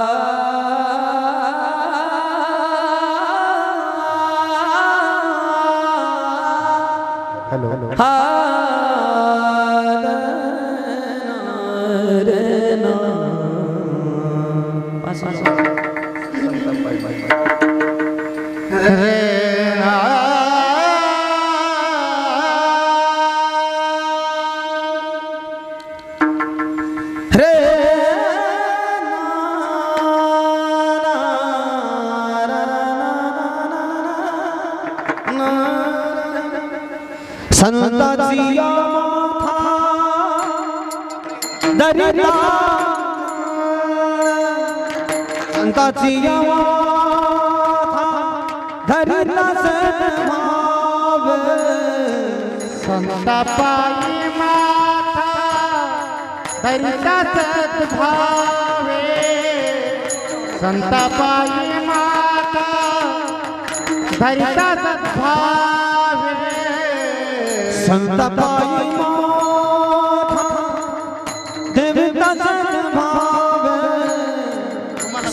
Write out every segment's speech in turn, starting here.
아. एकाची धरला संतापाई माता धरला सद्भावे संतापाई माता माता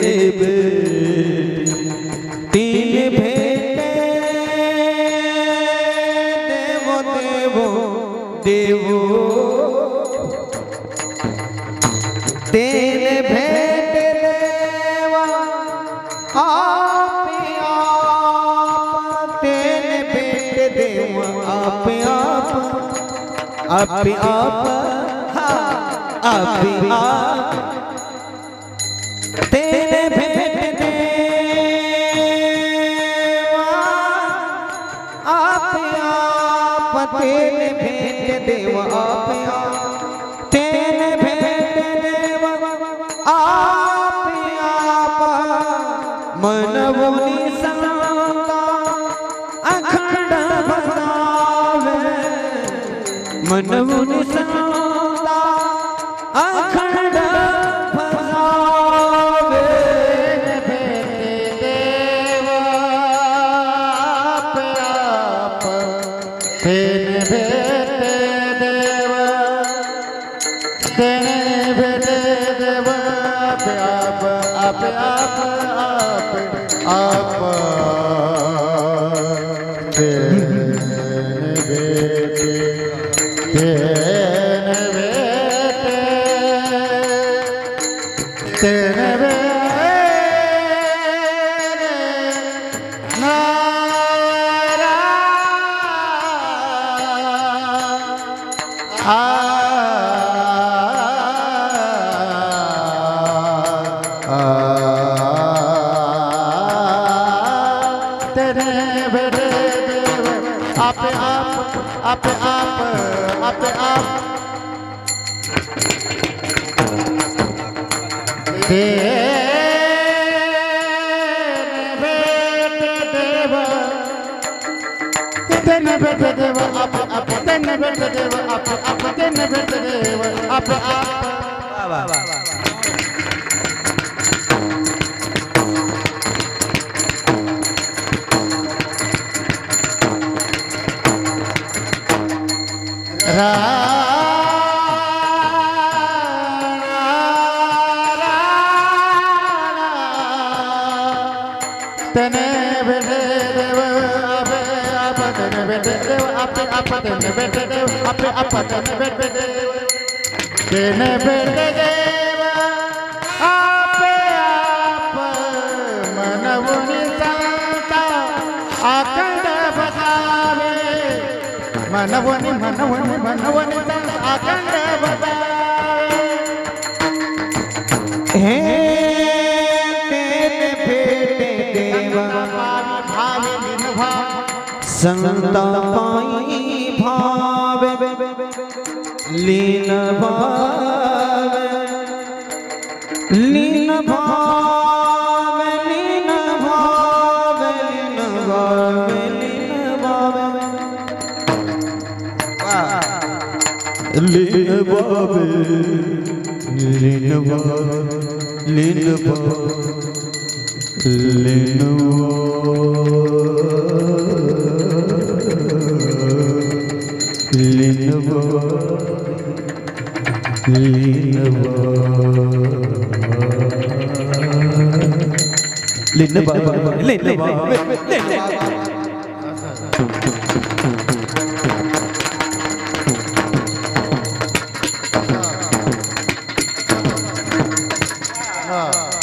দেবে তিন ভেটে দেব দেব দেব। তিন ভেটে দেওয়া আপে আপ। তিন ভেটে দেওয়া আপে আপ। আপে আপ আপে আপ। तेरे भेंट देव आपया तेरे भेंट देव आपया मनवनी सांगा अखंड भक्तावे मनवनी सांगा अखंड आप आप आप आप दे बेट देव अप अप देव अप अप देव अप अप तने बेटे देव अपे अपने बेटे देव अपे अपने बेटे देव अपे अपने बेटे देव तेने बेटे देव मनवनि मनवनि मनवनि अखंड हे भेटे देवा पाई लीन भावे लीन Lenovo, Lenovo, Lenovo. Lenovo, Lenovo, Lenovo, Lenovo, Lenovo.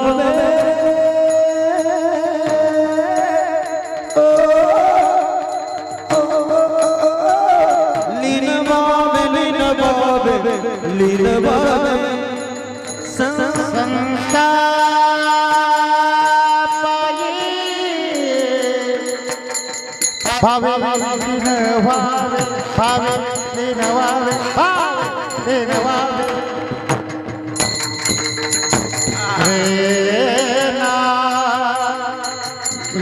হবে ভাবে ভাবে ভাবে ভাবে ভাবে ভাবে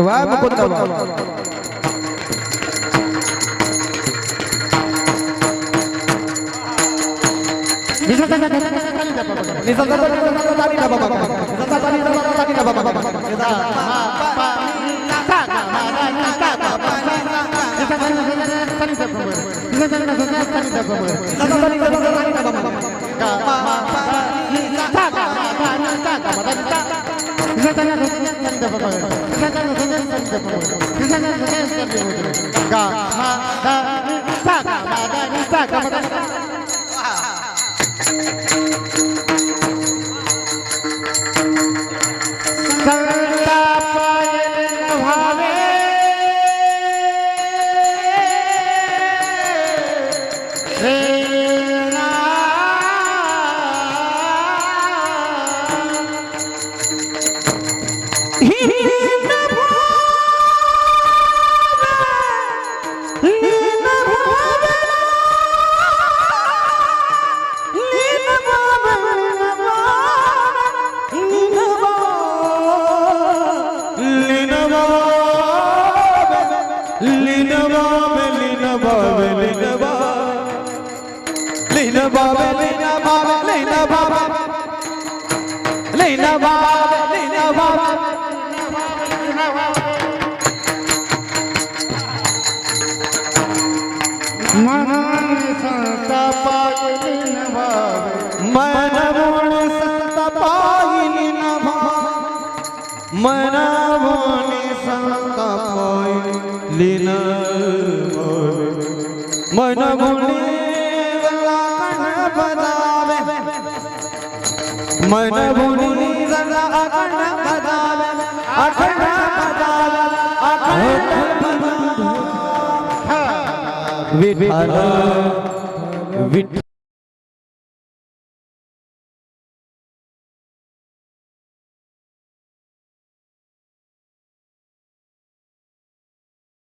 વાહ મુકુંદ વાહ Ga ভাই मनावोने सांगता पाय लीन मन मुळे बदावे मन मुळे बदावे अखंड बदावे अखंड बदावे विठ्ठल विठ्ठल।